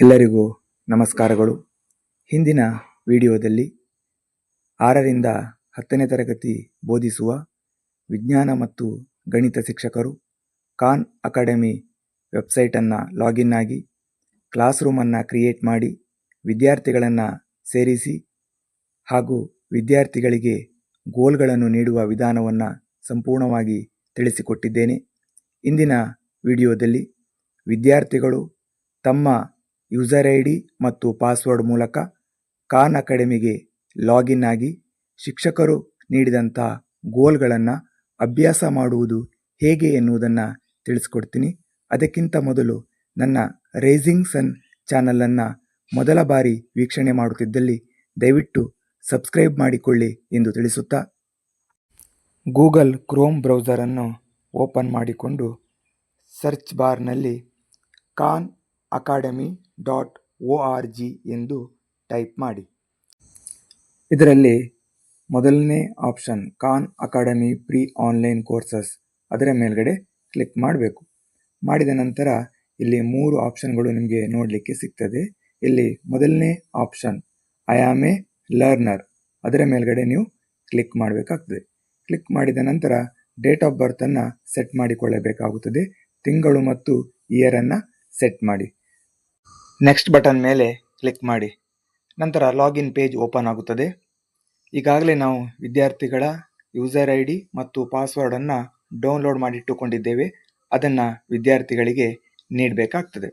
ಎಲ್ಲರಿಗೂ ನಮಸ್ಕಾರಗಳು. ಹಿಂದಿನ ವಿಡಿಯೋದಲ್ಲಿ ಆರರಿಂದ ಹತ್ತನೇ ತರಗತಿ ಬೋಧಿಸುವ ವಿಜ್ಞಾನ ಮತ್ತು ಗಣಿತ ಶಿಕ್ಷಕರು ಖಾನ್ ಅಕಾಡೆಮಿ ವೆಬ್ಸೈಟನ್ನು ಲಾಗಿನ್ ಆಗಿ ಕ್ಲಾಸ್ ರೂಮನ್ನು ಕ್ರಿಯೇಟ್ ಮಾಡಿ ವಿದ್ಯಾರ್ಥಿಗಳನ್ನು ಸೇರಿಸಿ ಹಾಗೂ ವಿದ್ಯಾರ್ಥಿಗಳಿಗೆ ಗೋಲ್ಗಳನ್ನು ನೀಡುವ ವಿಧಾನವನ್ನು ಸಂಪೂರ್ಣವಾಗಿ ತಿಳಿಸಿಕೊಟ್ಟಿದ್ದೇನೆ. ಇಂದಿನ ವಿಡಿಯೋದಲ್ಲಿ ವಿದ್ಯಾರ್ಥಿಗಳು ತಮ್ಮ ಯೂಸರ್ ಐ ಡಿ ಮತ್ತು ಪಾಸ್ವರ್ಡ್ ಮೂಲಕ ಖಾನ್ ಅಕಾಡೆಮಿಗೆ ಲಾಗಿನ್ ಆಗಿ ಶಿಕ್ಷಕರು ನೀಡಿದಂಥ ಗೋಲ್ಗಳನ್ನು ಅಭ್ಯಾಸ ಮಾಡುವುದು ಹೇಗೆ ಎನ್ನುವುದನ್ನು ತಿಳಿಸ್ಕೊಡ್ತೀನಿ. ಅದಕ್ಕಿಂತ ಮೊದಲು ನನ್ನ ರೇಸಿಂಗ್ ಸನ್ ಚಾನಲನ್ನು ಮೊದಲ ಬಾರಿ ವೀಕ್ಷಣೆ ಮಾಡುತ್ತಿದ್ದಲ್ಲಿ ದಯವಿಟ್ಟು ಸಬ್ಸ್ಕ್ರೈಬ್ ಮಾಡಿಕೊಳ್ಳಿ ಎಂದು ತಿಳಿಸುತ್ತಾ ಗೂಗಲ್ ಕ್ರೋಮ್ ಬ್ರೌಸರನ್ನು ಓಪನ್ ಮಾಡಿಕೊಂಡು ಸರ್ಚ್ ಬಾರ್ನಲ್ಲಿ Khan Academy dot O R G ಎಂದು ಟೈಪ್ ಮಾಡಿ. ಇದರಲ್ಲಿ ಮೊದಲನೇ option Khan Academy free online courses ಅದರ ಮೇಲ್ಗಡೆ ಕ್ಲಿಕ್ ಮಾಡಬೇಕು. ಮಾಡಿದ ನಂತರ ಇಲ್ಲಿ ಮೂರು ಆಪ್ಷನ್ಗಳು ನಿಮಗೆ ನೋಡಲಿಕ್ಕೆ ಸಿಗ್ತದೆ. ಇಲ್ಲಿ ಮೊದಲನೇ option I am a learner ಅದರ ಮೇಲ್ಗಡೆ ನೀವು ಕ್ಲಿಕ್ ಮಾಡಬೇಕಾಗ್ತದೆ. ಕ್ಲಿಕ್ ಮಾಡಿದ ನಂತರ ಡೇಟ್ ಆಫ್ ಬರ್ತನ್ನು ಸೆಟ್ ಮಾಡಿಕೊಳ್ಳಬೇಕಾಗುತ್ತದೆ. ತಿಂಗಳು ಮತ್ತು ಇಯರನ್ನು ಸೆಟ್ ಮಾಡಿ. ನೆಕ್ಸ್ಟ್ ಬಟನ್ ಮೇಲೆ ಕ್ಲಿಕ್ ಮಾಡಿ. ನಂತರ ಲಾಗಿನ್ ಪೇಜ್ ಓಪನ್ ಆಗುತ್ತದೆ. ಈಗಾಗಲೇ ನಾವು ವಿದ್ಯಾರ್ಥಿಗಳ ಯೂಸರ್ ಐ ಡಿ ಮತ್ತು ಪಾಸ್ವರ್ಡನ್ನು ಡೌನ್ಲೋಡ್ ಮಾಡಿಟ್ಟುಕೊಂಡಿದ್ದೇವೆ ಅದನ್ನು ವಿದ್ಯಾರ್ಥಿಗಳಿಗೆ ನೀಡಬೇಕಾಗ್ತದೆ.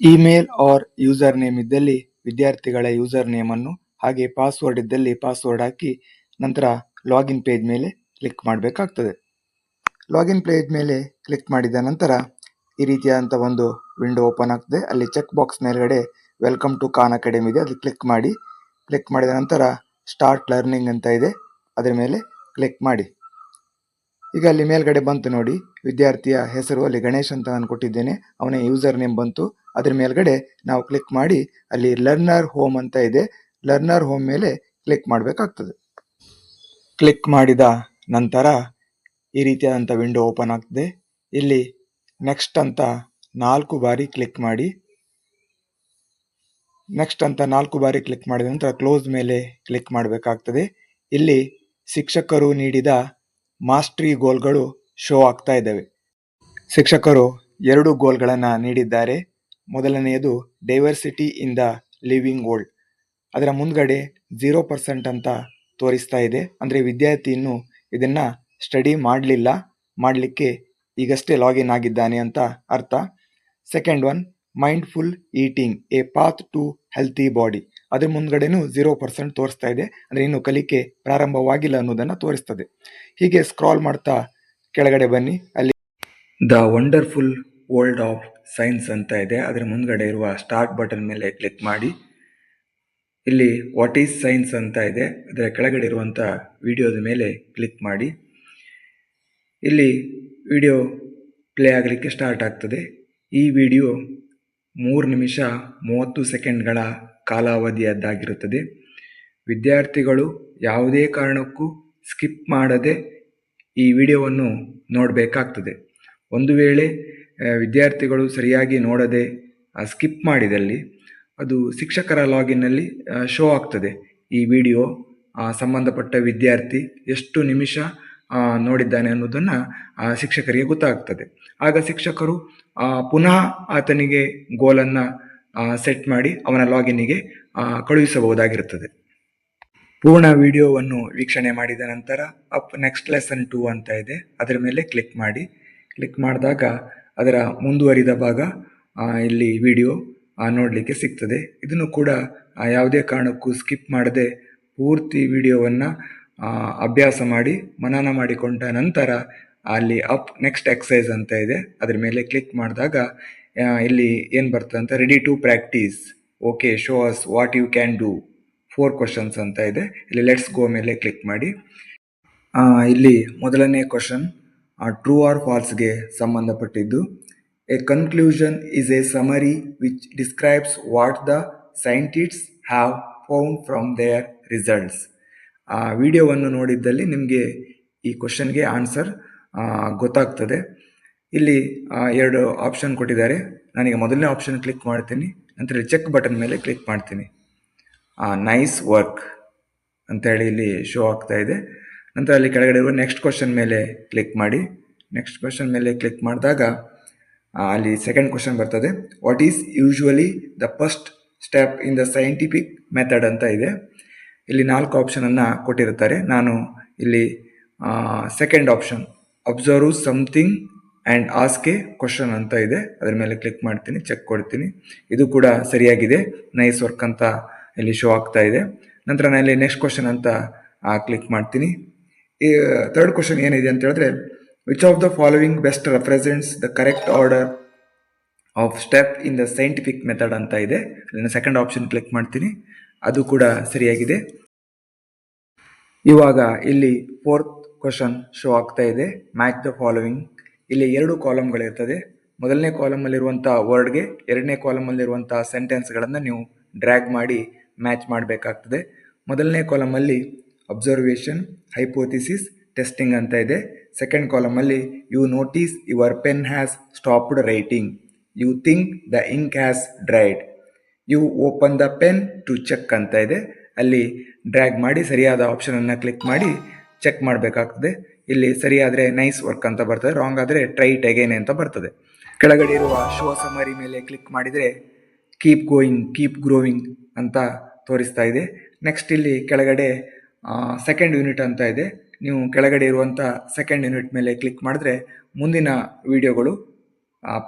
ಇಮೇಲ್ ಆರ್ ಯೂಸರ್ ನೇಮ್ ಇದ್ದಲ್ಲಿ ವಿದ್ಯಾರ್ಥಿಗಳ ಯೂಸರ್ ನೇಮನ್ನು ಹಾಗೆ ಪಾಸ್ವರ್ಡ್ ಇದ್ದಲ್ಲಿ ಪಾಸ್ವರ್ಡ್ ಹಾಕಿ ನಂತರ ಲಾಗಿನ್ ಪೇಜ್ ಮೇಲೆ ಕ್ಲಿಕ್ ಮಾಡಬೇಕಾಗ್ತದೆ. ಲಾಗಿನ್ ಪೇಜ್ ಮೇಲೆ ಕ್ಲಿಕ್ ಮಾಡಿದ ನಂತರ ಈ ರೀತಿಯಾದಂಥ ಒಂದು ವಿಂಡೋ ಓಪನ್ ಆಗ್ತದೆ. ಅಲ್ಲಿ ಚೆಕ್ ಬಾಕ್ಸ್ ಮೇಲ್ಗಡೆ ವೆಲ್ಕಮ್ ಟು ಖಾನ್ ಅಕಾಡೆಮಿ ಇದೆ. ಅಲ್ಲಿ ಕ್ಲಿಕ್ ಮಾಡಿ ಕ್ಲಿಕ್ ಮಾಡಿದ ನಂತರ ಸ್ಟಾರ್ಟ್ ಲರ್ನಿಂಗ್ ಅಂತ ಇದೆ. ಅದರ ಮೇಲೆ ಕ್ಲಿಕ್ ಮಾಡಿ. ಈಗ ಅಲ್ಲಿ ಮೇಲ್ಗಡೆ ಬಂತು ನೋಡಿ. ವಿದ್ಯಾರ್ಥಿಯ ಹೆಸರು ಅಲ್ಲಿ ಗಣೇಶ್ ಅಂತ ನಾನು ಕೊಟ್ಟಿದ್ದೇನೆ. ಅವನ ಯೂಸರ್ ನೇಮ್ ಬಂತು. ಅದರ ಮೇಲ್ಗಡೆ ನಾವು ಕ್ಲಿಕ್ ಮಾಡಿ, ಅಲ್ಲಿ ಲರ್ನರ್ ಹೋಮ್ ಅಂತ ಇದೆ. ಲರ್ನರ್ ಹೋಮ್ ಮೇಲೆ ಕ್ಲಿಕ್ ಮಾಡಬೇಕಾಗ್ತದೆ. ಕ್ಲಿಕ್ ಮಾಡಿದ ನಂತರ ಈ ರೀತಿಯಾದಂಥ ವಿಂಡೋ ಓಪನ್ ಆಗ್ತದೆ. ಇಲ್ಲಿ ನೆಕ್ಸ್ಟ್ ಅಂತ ನಾಲ್ಕು ಬಾರಿ ಕ್ಲಿಕ್ ಮಾಡಿ. ನೆಕ್ಸ್ಟ್ ಅಂತ ನಾಲ್ಕು ಬಾರಿ ಕ್ಲಿಕ್ ಮಾಡಿದ ನಂತರ ಕ್ಲೋಸ್ ಮೇಲೆ ಕ್ಲಿಕ್ ಮಾಡಬೇಕಾಗ್ತದೆ. ಇಲ್ಲಿ ಶಿಕ್ಷಕರು ನೀಡಿದ ಮಾಸ್ಟ್ರಿ ಗೋಲ್ಗಳು ಶೋ ಆಗ್ತಾ ಇದ್ದಾವೆ. ಶಿಕ್ಷಕರು ಎರಡು ಗೋಲ್ಗಳನ್ನು ನೀಡಿದ್ದಾರೆ. ಮೊದಲನೆಯದು diversity in the living world ಅದರ ಮುಂದ್ಗಡೆ ಝೀರೋ ಪರ್ಸೆಂಟ್ ಅಂತ ತೋರಿಸ್ತಾ ಇದೆ. ಅಂದರೆ ವಿದ್ಯಾರ್ಥಿ ಇನ್ನೂ ಇದನ್ನು ಸ್ಟಡಿ ಮಾಡಲಿಲ್ಲ. ಮಾಡಲಿಕ್ಕೆ ಈಗಷ್ಟೇ ಲಾಗಿನ್ ಆಗಿದ್ದಾನೆ ಅಂತ ಅರ್ಥ. Second one mindful eating a path to healthy body ಅದ್ರ ಮುಂದ್ಗಡೆನೂ ಝೀರೋ ಪರ್ಸೆಂಟ್ ತೋರಿಸ್ತಾ ಇದೆ. ಅಂದರೆ ಇನ್ನು ಕಲಿಕೆ ಪ್ರಾರಂಭವಾಗಿಲ್ಲ ಅನ್ನೋದನ್ನು ತೋರಿಸ್ತದೆ. ಹೀಗೆ ಸ್ಕ್ರಾಲ್ ಮಾಡ್ತಾ ಕೆಳಗಡೆ ಬನ್ನಿ. ಅಲ್ಲಿ the wonderful world of science ಅಂತ ಇದೆ. ಅದರ ಮುಂದ್ಗಡೆ ಇರುವ ಸ್ಟಾರ್ಟ್ ಬಟನ್ ಮೇಲೆ ಕ್ಲಿಕ್ ಮಾಡಿ. ಇಲ್ಲಿ ವಾಟ್ ಈಸ್ ಸೈನ್ಸ್ ಅಂತ ಇದೆ. ಅದರ ಕೆಳಗಡೆ ಇರುವಂಥ ವಿಡಿಯೋದ ಮೇಲೆ ಕ್ಲಿಕ್ ಮಾಡಿ. ಇಲ್ಲಿ ವಿಡಿಯೋ ಪ್ಲೇ ಆಗಲಿಕ್ಕೆ ಸ್ಟಾರ್ಟ್ ಆಗ್ತದೆ. ಈ ವಿಡಿಯೋ ಮೂರು ನಿಮಿಷ ಮೂವತ್ತು ಸೆಕೆಂಡ್ಗಳ ಕಾಲಾವಧಿಯದ್ದಾಗಿರುತ್ತದೆ. ವಿದ್ಯಾರ್ಥಿಗಳು ಯಾವುದೇ ಕಾರಣಕ್ಕೂ ಸ್ಕಿಪ್ ಮಾಡದೆ ಈ ವಿಡಿಯೋವನ್ನು ನೋಡಬೇಕಾಗ್ತದೆ. ಒಂದು ವೇಳೆ ವಿದ್ಯಾರ್ಥಿಗಳು ಸರಿಯಾಗಿ ನೋಡದೆ ಸ್ಕಿಪ್ ಮಾಡಿದಲ್ಲಿ ಅದು ಶಿಕ್ಷಕರ ಲಾಗಿನ್ನಲ್ಲಿ ಶೋ ಆಗ್ತದೆ. ಈ ವಿಡಿಯೋ ಸಂಬಂಧಪಟ್ಟ ವಿದ್ಯಾರ್ಥಿ ಎಷ್ಟು ನಿಮಿಷ ನೋಡಿದ್ದಾನೆ ಅನ್ನೋದನ್ನು ಶಿಕ್ಷಕರಿಗೆ ಗೊತ್ತಾಗ್ತದೆ. ಆಗ ಶಿಕ್ಷಕರು ಪುನಃ ಆತನಿಗೆ ಗೋಲನ್ನು ಸೆಟ್ ಮಾಡಿ ಅವನ ಲಾಗಿನ್ನಿಗೆ ಕಳುಹಿಸಬಹುದಾಗಿರುತ್ತದೆ. ಪೂರ್ಣ ವಿಡಿಯೋವನ್ನು ವೀಕ್ಷಣೆ ಮಾಡಿದ ನಂತರ ಅಪ್ ನೆಕ್ಸ್ಟ್ ಲೆಸನ್ ಟೂ ಅಂತ ಇದೆ. ಅದರ ಮೇಲೆ ಕ್ಲಿಕ್ ಮಾಡಿ. ಕ್ಲಿಕ್ ಮಾಡಿದಾಗ ಅದರ ಮುಂದುವರಿದ ಭಾಗ ಇಲ್ಲಿ ವಿಡಿಯೋ ನೋಡಲಿಕ್ಕೆ ಸಿಗ್ತದೆ. ಇದನ್ನು ಕೂಡ ಯಾವುದೇ ಕಾರಣಕ್ಕೂ ಸ್ಕಿಪ್ ಮಾಡದೆ ಪೂರ್ತಿ ವಿಡಿಯೋವನ್ನು ಅಭ್ಯಾಸ ಮಾಡಿ ಮನನ ಮಾಡಿಕೊಂಡ ನಂತರ ಅಲ್ಲಿ ಅಪ್ ನೆಕ್ಸ್ಟ್ ಎಕ್ಸಸೈಸ್ ಅಂತ ಇದೆ. ಅದ್ರ ಮೇಲೆ ಕ್ಲಿಕ್ ಮಾಡಿದಾಗ ಇಲ್ಲಿ ಏನು ಬರ್ತದೆ ಅಂತ ready to practise okay show us what you can do four questions ಅಂತ ಇದೆ. ಇಲ್ಲಿ ಲೆಟ್ಸ್ ಗೋ ಮೇಲೆ ಕ್ಲಿಕ್ ಮಾಡಿ. ಇಲ್ಲಿ ಮೊದಲನೇ ಕ್ವಶನ್ ಟ್ರೂ ಆರ್ ಫಾಲ್ಸ್ಗೆ ಸಂಬಂಧಪಟ್ಟಿದ್ದು. A conclusion is a summary which describes what the scientists have found from their results ಆ ವಿಡಿಯೋವನ್ನು ನೋಡಿದ್ದಲ್ಲಿ ನಿಮಗೆ ಈ ಕ್ವಶನ್ಗೆ ಆನ್ಸರ್ ಗೊತ್ತಾಗ್ತದೆ. ಇಲ್ಲಿ ಎರಡು ಆಪ್ಷನ್ ಕೊಟ್ಟಿದ್ದಾರೆ. ನನಗೆ ಮೊದಲನೇ ಆಪ್ಷನ್ ಕ್ಲಿಕ್ ಮಾಡ್ತೀನಿ. ನಂತರ ಚೆಕ್ ಬಟನ್ ಮೇಲೆ ಕ್ಲಿಕ್ ಮಾಡ್ತೀನಿ. ನೈಸ್ ವರ್ಕ್ ಅಂತೇಳಿ ಇಲ್ಲಿ ಶೋ ಆಗ್ತಾ ಇದೆ. ನಂತರ ಅಲ್ಲಿ ಕೆಳಗಡೆ ಇರುವ ನೆಕ್ಸ್ಟ್ ಕ್ವಶನ್ ಮೇಲೆ ಕ್ಲಿಕ್ ಮಾಡಿ. ನೆಕ್ಸ್ಟ್ ಕ್ವಶನ್ ಮೇಲೆ ಕ್ಲಿಕ್ ಮಾಡಿದಾಗ ಅಲ್ಲಿ ಸೆಕೆಂಡ್ ಕ್ವಶನ್ ಬರ್ತದೆ. What is usually the first step in the scientific method ಅಂತ ಇದೆ. ಇಲ್ಲಿ ನಾಲ್ಕು ಆಪ್ಷನನ್ನು ಕೊಟ್ಟಿರುತ್ತಾರೆ. ನಾನು ಇಲ್ಲಿ second option observe something and ask a question ಅಂತ ಇದೆ. ಅದರ ಮೇಲೆ ಕ್ಲಿಕ್ ಮಾಡ್ತೀನಿ ಚೆಕ್ ಕೊಡ್ತೀನಿ. ಇದು ಕೂಡ ಸರಿಯಾಗಿದೆ. ನೈಸ್ ವರ್ಕ್ ಅಂತ ಇಲ್ಲಿ ಶೋ ಆಗ್ತಾ ಇದೆ. ನಂತರ ನಾನು ಇಲ್ಲಿ ನೆಕ್ಸ್ಟ್ ಕ್ವಶನ್ ಅಂತ ಕ್ಲಿಕ್ ಮಾಡ್ತೀನಿ. ಈ ಥರ್ಡ್ ಕ್ವಶನ್ ಏನಿದೆ ಅಂತ ಹೇಳಿದ್ರೆ which of the following best represents the correct order of step in the scientific method ಅಂತ ಇದೆ. ಸೆಕೆಂಡ್ ಆಪ್ಷನ್ ಕ್ಲಿಕ್ ಮಾಡ್ತೀನಿ. ಅದು ಕೂಡ ಸರಿಯಾಗಿದೆ. ಇವಾಗ ಇಲ್ಲಿ ಫೋರ್ತ್ ಕ್ವಶನ್ ಶೋ ಆಗ್ತಾ ಇದೆ. ಮ್ಯಾಚ್ ದ ಫಾಲೋವಿಂಗ್ ಇಲ್ಲಿ ಎರಡು ಕಾಲಮ್ಗಳಿರ್ತದೆ ಮೊದಲನೇ ಕಾಲಮಲ್ಲಿರುವಂಥ ವರ್ಡ್ಗೆ ಎರಡನೇ ಕಾಲಮಲ್ಲಿರುವಂಥ ಸೆಂಟೆನ್ಸ್ಗಳನ್ನು ನೀವು ಡ್ರ್ಯಾಗ್ ಮಾಡಿ ಮ್ಯಾಚ್ ಮಾಡಬೇಕಾಗ್ತದೆ. ಮೊದಲನೇ ಕಾಲಮಲ್ಲಿ ಅಬ್ಸರ್ವೇಷನ್ ಹೈಪೋಥಿಸಿಸ್ ಟೆಸ್ಟಿಂಗ್ ಅಂತ ಇದೆ. Second ಕಾಲಮಲ್ಲಿ you notice your pen has stopped writing you think the ink has dried you open the pen to check ಅಂತ ಇದೆ. ಅಲ್ಲಿ ಡ್ರ್ಯಾಗ್ ಮಾಡಿ ಸರಿಯಾದ ಆಪ್ಷನನ್ನು ಕ್ಲಿಕ್ ಮಾಡಿ ಚೆಕ್ ಮಾಡಬೇಕಾಗ್ತದೆ. ಇಲ್ಲಿ ಸರಿಯಾದರೆ ನೈಸ್ ವರ್ಕ್ ಅಂತ ಬರ್ತದೆ ರಾಂಗ್ ಆದರೆ ಟ್ರೈಟ್ ಅಗೇನ್ ಅಂತ ಬರ್ತದೆ. ಕೆಳಗಡೆ ಇರುವ ಶೋ ಸಮರಿ ಮೇಲೆ ಕ್ಲಿಕ್ ಮಾಡಿದರೆ ಕೀಪ್ ಗೋಯಿಂಗ್ ಕೀಪ್ ಗ್ರೋವಿಂಗ್ ಅಂತ ತೋರಿಸ್ತಾ ಇದೆ. ನೆಕ್ಸ್ಟ್ ಇಲ್ಲಿ ಕೆಳಗಡೆ ಸೆಕೆಂಡ್ ಯೂನಿಟ್ ಅಂತ ಇದೆ. ನೀವು ಕೆಳಗಡೆ ಇರುವಂಥ ಸೆಕೆಂಡ್ ಯೂನಿಟ್ ಮೇಲೆ ಕ್ಲಿಕ್ ಮಾಡಿದ್ರೆ ಮುಂದಿನ ವಿಡಿಯೋಗಳು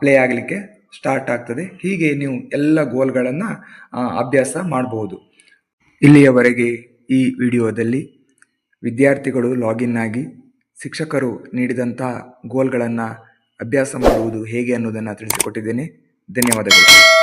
ಪ್ಲೇ ಆಗಲಿಕ್ಕೆ ಸ್ಟಾರ್ಟ್ ಆಗ್ತದೆ. ಹೀಗೆ ನೀವು ಎಲ್ಲ ಗೋಲ್ಗಳನ್ನು ಅಭ್ಯಾಸ ಮಾಡಬಹುದು ಇಲ್ಲಿಯವರೆಗೆ ಈ ವಿಡಿಯೋದಲ್ಲಿ ವಿದ್ಯಾರ್ಥಿಗಳು ಲಾಗಿನ್ ಆಗಿ ಶಿಕ್ಷಕರು ನೀಡಿದಂತಹ ಗೋಲ್ಗಳನ್ನು ಅಭ್ಯಾಸ ಮಾಡುವುದು ಹೇಗೆ ಅನ್ನೋದನ್ನು ತಿಳಿಸಿಕೊಟ್ಟಿದ್ದೇನೆ. ಧನ್ಯವಾದಗಳು.